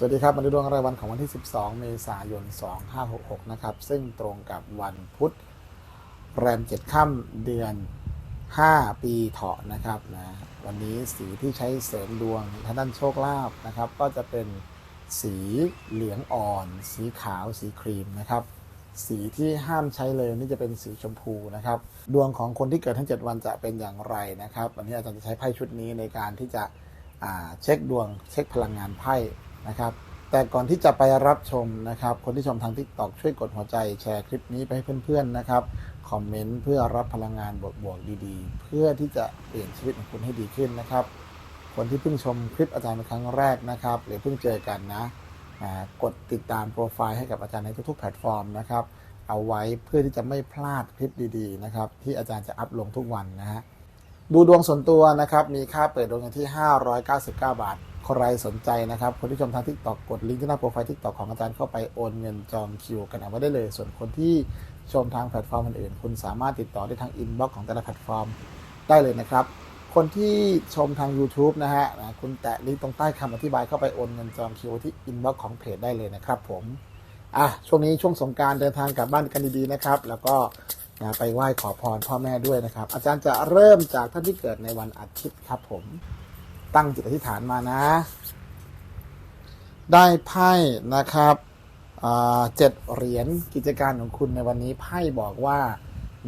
สวัสดีครับมาดูดวงรายวันของวันที่ 12 เมษายน 2566 นะครับ ซึ่งตรงกับวันพุธแรม 7 ค่ำเดือน 5 ปีเถาะนะครับนะวันนี้สีที่ใช้เสริมดวงทางด้านโชคลาภนะครับ ก็จะเป็นสีเหลืองอ่อน สีขาว สีครีมนะครับ สีที่ห้ามใช้เลยนี่จะเป็นสีชมพูนะครับ ดวงของคนที่เกิดทั้ง 7 วันจะเป็นอย่างไรนะครับ วันนี้อาจารย์จะใช้ไพ่ชุดนี้ในการที่จะเช็คดวงเช็คพลังงานไพ่ นะครับ แต่ก่อนที่จะไปรับชมนะครับ คนที่ชมทาง t ิ k t o k ช่วยกดหัวใจแชร์คลิปนี้ไปให้เพื่อนๆนะครับ คอมเมนต์เพื่อรับพลังงานบวกๆดีๆ เพื่อที่จะเปลี่ยนชีวิตของคุณให้ดีขึ้นนะครับ คนที่เพิ่งชมคลิปอาจารย์เป็นครั้งแรกนะครับหรือเพิ่งเจอกันนะกดติดตามโปรไฟล์ให้กับอาจารย์ในทุกๆ แพลตฟอร์มนะครับ เอาไว้เพื่อที่จะไม่พลาดคลิปดีๆนะครับที่อาจารย์จะอัพลงทุกวันนะฮะดูดวงส่วนตัวนะครับ มีค่าเปิดดวงกันที่ 599 บาท ใครสนใจนะครับ คนที่ชมทางทิกตอกกดลิงก์ที่หน้าโปรไฟล์ทิกตอกของอาจารย์เข้าไปโอนเงินจองคิวกันเอาไว้ได้เลย ส่วนคนที่ชมทางแพลตฟอร์มอื่นๆคุณสามารถติดต่อได้ทางอินบ็อกซ์ของแต่ละแพลตฟอร์มได้เลยนะครับ คนที่ชมทาง YouTube นะฮะคุณแตะลิงก์ตรงใต้คำอธิบายเข้าไปโอนเงินจองคิวที่อินบ็อกซ์ของเพจได้เลยนะครับผมอะช่วงนี้ช่วงสงการเดินทางกลับบ้านกันดีๆนะครับ แล้วก็นะไปไหว้ขอพรพ่อแม่ด้วยนะครับ อาจารย์จะเริ่มจากท่านที่เกิดในวันอาทิตย์ครับผม ตั้งจิตอธิษฐานมานะ ได้ไพ่นะครับเจ็ดเหรียญกิจการของคุณในวันนี้ไพ่บอกว่า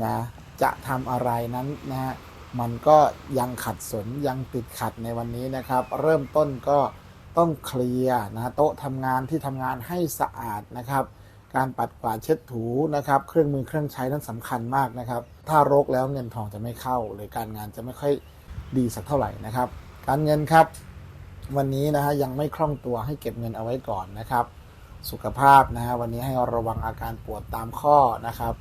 นะจะทำอะไรนั้นนะฮะมันก็ยังขัดสนยังติดขัดในวันนี้นะครับ เริ่มต้นก็ต้องเคลียร์นะโต๊ะทำงานที่ทำงานให้สะอาดนะครับ การปัดกวาดเช็ดถูนะครับ เครื่องมือเครื่องใช้นั้นสำคัญมากนะครับ ถ้ารกแล้วเงินทองจะไม่เข้า หรือการงานจะไม่ค่อยดีสักเท่าไหร่นะครับ การเงินครับ วันนี้นะฮะยังไม่คล่องตัวให้เก็บเงินเอาไว้ก่อนนะครับ สุขภาพนะฮะวันนี้ให้ระวังอาการปวดตามข้อนะครับ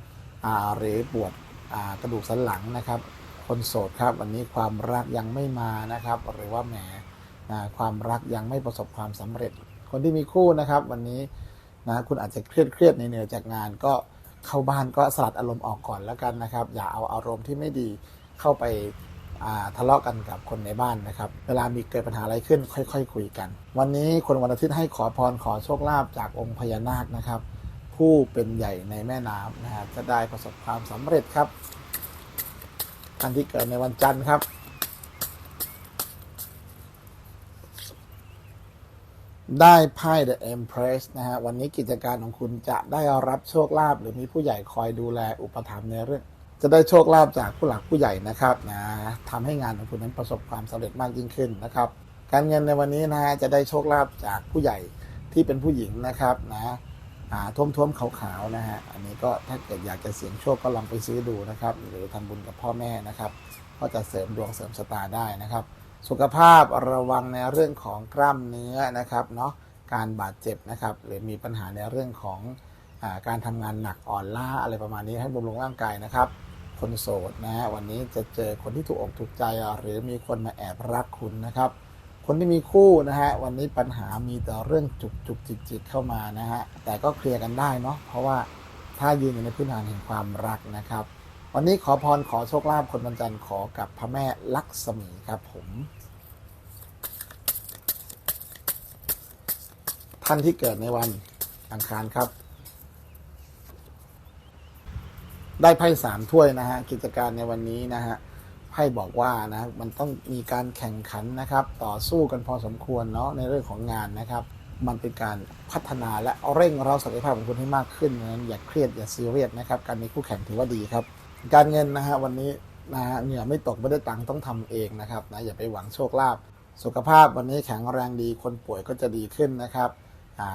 อ่าหรือปวดอ่ากระดูกสันหลังนะครับ คนโสดครับ วันนี้ความรักยังไม่มานะครับ หรือว่าแหมความรักยังไม่ประสบความสำเร็จ คนที่มีคู่นะครับ วันนี้นะคุณอาจจะเครียดเครียดๆเหนื่อยจากงาน ก็เข้าบ้านก็สลัดอารมณ์ออกก่อนแล้วกันนะครับ อย่าเอาอารมณ์ที่ไม่ดีเข้าไป ทะเลาะกันกับคนในบ้านนะครับ เวลามีเกิดปัญหาอะไรขึ้นค่อยๆคคุยกัน วันนี้คนวันอาทิตย์ให้ขอพรขอโชคลาภจากองค์พญานาคนะครับ ผู้เป็นใหญ่ในแม่น้ำนะฮะจะได้ประสบความสำเร็จครับท่านที่เกิดในวันจันทร์ครับ ได้ไพ่ The Empress นะฮะวันนี้กิจการของคุณจะได้รับโชคลาภหรือมีผู้ใหญ่คอยดูแลอุปถัมภ์ในเรื่อง จะได้โชคลาภจากผู้หลักผู้ใหญ่นะครับนะทำให้งานของคุณนั้นประสบความสำเร็จมากยิ่งขึ้นนะครับ การเงินในวันนี้นะฮะจะได้โชคลาภจากผู้ใหญ่ที่เป็นผู้หญิงนะครับนะอ่าท่วมท่วมๆขาวๆนะฮะอันนี้ก็ถ้าเกิดอยากจะเสี่ยงโชคก็ลองไปซื้อดูนะครับ หรือทำบุญกับพ่อแม่นะครับ ก็จะเสริมดวงเสริมชะตาได้นะครับ สุขภาพระวังในเรื่องของกล้ามเนื้อนะครับเนาะการบาดเจ็บนะครับ หรือมีปัญหาในเรื่องของอาการทำงานหนักอ่อนล้าอะไรประมาณนี้ให้บำรุงร่างกายนะครับ คนโสดนะฮะวันนี้จะเจอคนที่ถูกอกถูกใจหรือมีคนมาแอบรักคุณนะครับ คนที่มีคู่นะฮะวันนี้ปัญหามีแต่เรื่องจุกจุกจิกจิกเข้ามานะฮะแต่ก็เคลียร์กันได้เนาะเพราะว่าถ้ายืนอยู่ในพื้นฐานแห่งความรักนะครับ วันนี้ขอพรขอโชคลาภคนวันจันขอกับพระแม่ลักษมีครับผมท่านที่เกิดในวันอังคารครับ ได้ไพ่สามถ้วยนะฮะกิจการในวันนี้นะฮะไพ่บอกว่านะมันต้องมีการแข่งขันนะครับ ต่อสู้กันพอสมควรเนาะในเรื่องของงานนะครับ มันเป็นการพัฒนาและเร่งเราศักยภาพของคุณให้มากขึ้นนั้นอย่าเครียดอย่าซีเรียสนะครับ การมีคู่แข่งถือว่าดีครับ การเงินนะฮะวันนี้นะฮะเหงื่อไม่ตกไม่ได้ตังค์ต้องทำเองนะครับนะอย่าไปหวังโชคลาภสุขภาพวันนี้แข็งแรงดีคนป่วยก็จะดีขึ้นนะครับ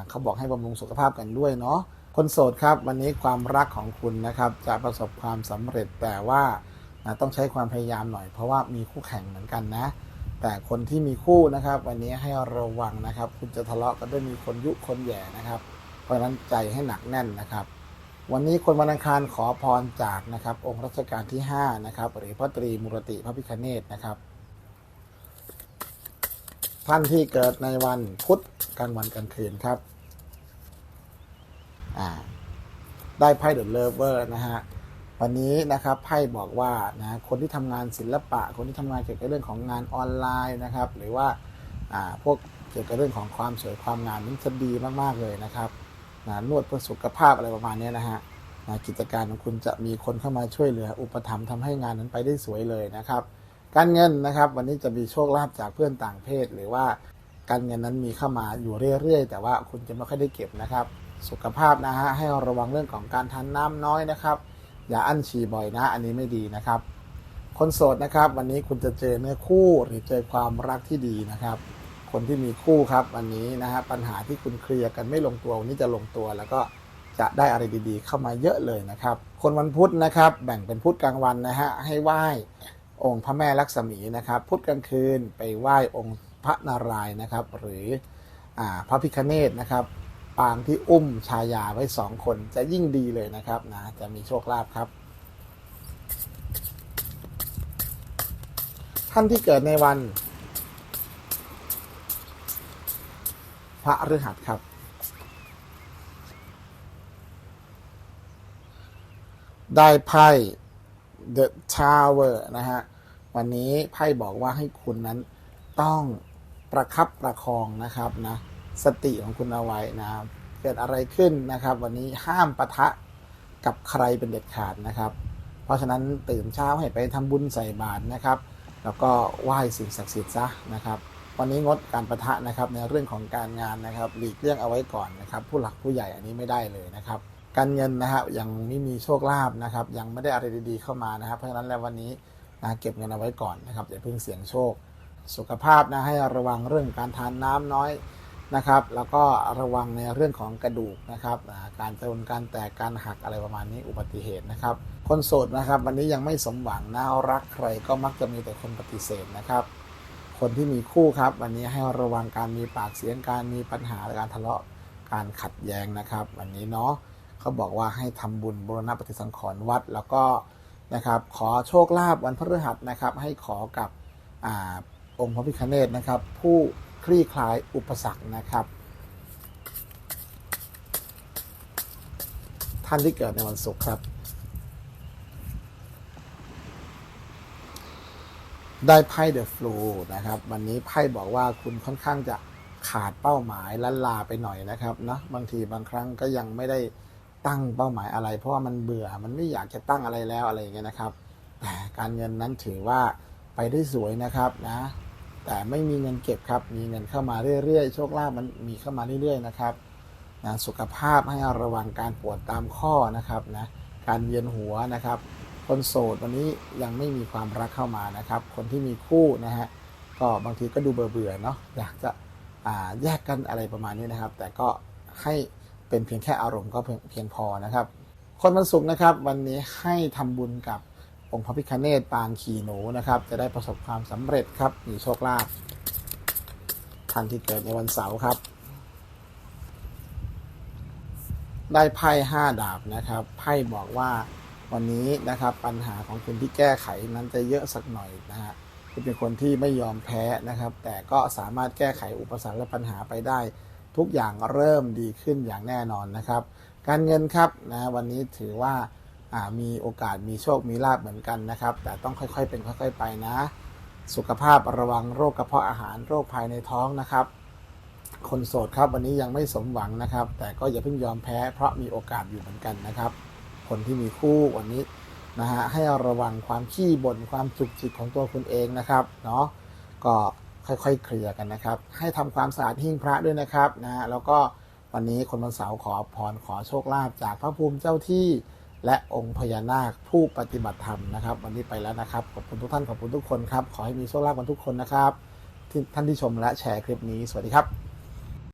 เขาบอกให้บำรุงสุขภาพกันด้วยเนาะ คนโสดครับวันนี้ความรักของคุณนะครับ จะประสบความสำเร็จแต่ว่าต้องใช้ความพยายามหน่อย เพราะว่ามีคู่แข่งเหมือนกันนะ แต่คนที่มีคู่นะครับ วันนี้ให้ระวังนะครับ คุณจะทะเลาะกันด้วยมีคนยุคนแย่นะครับ เพราะฉะนั้นใจให้หนักแน่นนะครับ วันนี้คนวันอังคารขอพรจากนะครับ องค์รัชกาลที่5นะครับหรือพระตรีมุรติพระพิคเนตนะครับท่านที่เกิดในวันพุธกลางวันกลางคืนครับ อ่าได้ไพ่เดอะเลเวอร์นะฮะวันนี้นะครับไพ่บอกว่านะคนที่ทำงานศิลปะ คนที่ทำงานเกี่ยวกับเรื่องของงานออนไลน์นะครับ หรือว่าอ่าพวกเกี่ยวกับเรื่องของความสวยความงามนั้นจะดีมากๆเลยนะครับนะนวดเพื่อสุขภาพอะไรประมาณนี้นะฮะนะกิจการของคุณจะมีคนเข้ามาช่วยเหลือ อุปถัมภ์ทำให้งานนั้นไปได้สวยเลยนะครับ การเงินนะครับ วันนี้จะมีโชคลาภจากเพื่อนต่างเพศ หรือว่าการเงินนั้นมีเข้ามาอยู่เรื่อยๆ แต่ว่าคุณจะไม่ค่อยได้เก็บนะครับ สุขภาพนะฮะให้ระวังเรื่องของการทานน้ำน้อยนะครับ อย่าอั้นฉี่บ่อยนะ อันนี้ไม่ดีนะครับ คนโสดนะครับ วันนี้คุณจะเจอเนื้อคู่หรือเจอความรักที่ดีนะครับ คนที่มีคู่ครับวันนี้นะฮะปัญหาที่คุณเคลียร์กันไม่ลงตัววันนี้จะลงตัวแล้วก็จะได้อะไรดีๆ เข้ามาเยอะเลยนะครับ คนวันพุธนะครับ แบ่งเป็นพุธกลางวันนะฮะให้ไหว้องค์พระแม่ลักษมีนะครับ พุธกลางคืนไปไหว้องค์พระนารายณ์นะครับ หรืออพระพิคเนตนะครับ ปางที่อุ้มชายาไว้สองคนจะยิ่งดีเลยนะครับนะจะมีโชคลาภครับ ท่านที่เกิดในวัน พระฤหัสครับ ได้ไพ่ The Tower นะฮะ วันนี้ไพ่บอกว่าให้คุณนั้นต้องประคับประคองนะครับนะ สติของคุณเอาไว้นะเกิดอะไรขึ้นนะครับ วันนี้ห้ามปะทะกับใครเป็นเด็ดขาดนะครับ เพราะฉะนั้นตื่นเช้าให้ไปทำบุญใส่บาตรนะครับ แล้วก็ไหว้สิ่งศักดิ์สิทธิ์ซะนะครับ วันนี้งดการประทะนะครับในเรื่องของการงานนะครับ หลีกเลี่ยงเอาไว้ก่อนนะครับ ผู้หลักผู้ใหญ่อันนี้ไม่ได้เลยนะครับ การเงินนะครับยังไม่มีโชคลาภนะครับ ยังไม่ได้อะไรดีๆเข้ามานะครับ เพราะฉะนั้นแล้ววันนี้นะเก็บเงินเอาไว้ก่อนนะครับอย่าเพิ่งเสี่ยงโชค สุขภาพนะให้ระวังเรื่องการทานน้ำน้อย นะครับ แล้วก็ระวังในเรื่องของกระดูกนะครับอ่าการจนการแตกการหักอะไรประมาณนี้อุบัติเหตุนะครับ คนโสดนะครับ วันนี้ยังไม่สมหวังนะรักใครก็มักจะมีแต่คนปฏิเสธนะครับ คนที่มีคู่ครับ วันนี้ให้ระวังการมีปากเสียงการมีปัญหาการทะเลาะการขัดแย้งนะครับ วันนี้เนาะเขาบอกว่าให้ทำบุญบูรณปฏิสังขรณ์วัด แล้วก็นะครับ ขอโชคลาภวันพฤหัสนะครับ ให้ขอกับอองค์พระพิฆเนศนะครับ ผู้ คลี่คลายอุปสรรคนะครับ ท่านที่เกิดในวันศุกร์ครับ ได้ไพ่เดอะฟลูนะครับ วันนี้ไพ่บอกว่าคุณค่อนข้างจะขาดเป้าหมายลันลาไปหน่อยนะครับเนาะบางทีบางครั้งก็ยังไม่ได้ตั้งเป้าหมายอะไร เพราะว่ามันเบื่อมันไม่อยากจะตั้งอะไรแล้วอะไรอย่างเงี้ยนะครับ แต่การเงินนั้นถือว่าไปได้สวยนะครับนะ แต่ไม่มีเงินเก็บครับ มีเงินเข้ามาเรื่อยๆ โชคลาภมันมีเข้ามาเรื่อยๆนะครับนะสุขภาพให้ระวังการปวดตามข้อนะครับนะการเวียนหัวนะครับ คนโสดวันนี้ยังไม่มีความรักเข้ามานะครับ คนที่มีคู่นะฮะก็บางทีก็ดูเบื่อๆเนาะอยากจะแยกกันอะไรประมาณนี้นะครับ แต่ก็ให้เป็นเพียงแค่อารมณ์ก็เพียงเพียงพอนะครับ คนวันศุกร์นะครับ วันนี้ให้ทำบุญกับ องค์พระพิฆเนศปางขี่หนูนะครับ จะได้ประสบความสำเร็จครับมีโชคลาภท่านที่เกิดในวันเสาร์ครับ ได้ไพ่ห้าดาบนะครับไพ่บอกว่าวันนี้นะครับปัญหาของคุณที่แก้ไขนั้นจะเยอะสักหน่อยนะฮะคุณเป็นคนที่ไม่ยอมแพ้นะครับ แต่ก็สามารถแก้ไขอุปสรรคและปัญหาไปได้ ทุกอย่างเริ่มดีขึ้นอย่างแน่นอนนะครับ การเงินครับนะวันนี้ถือว่า มีโอกาสมีโชคมีลาบเหมือนกันนะครับ แต่ต้องค่อยๆเป็นค่อย ๆ ไปนะ สุขภาพระวังโรคกระเพาะอาหารโรคภายในท้องนะครับ คนโสดครับวันนี้ยังไม่สมหวังนะครับ แต่ก็อย่าเพิ่งยอมแพ้เพราะมีโอกาสอยู่เหมือนกันนะครับ คนที่มีคู่วันนี้นะฮะให้ระวังความขี้บ่นความจุกจิกของตัวคุณเองนะครับเนาะก็ค่อยๆ เคลียร์กันนะครับ ให้ทำความสะอาดหิ้งพระด้วยนะครับนะฮะแล้วก็วันนี้คนวันเสาร์ขอพรขอโชคลาภจากพระภูมิเจ้าที่ และองค์พญานาคผู้ปฏิบัติธรรมนะครับ วันนี้ไปแล้วนะครับ ขอบคุณทุกท่านขอบคุณทุกคนครับ ขอให้มีโชคลาภกันทุกคนนะครับท,ท่านที่ชมและแชร์คลิปนี้สวัสดีครับ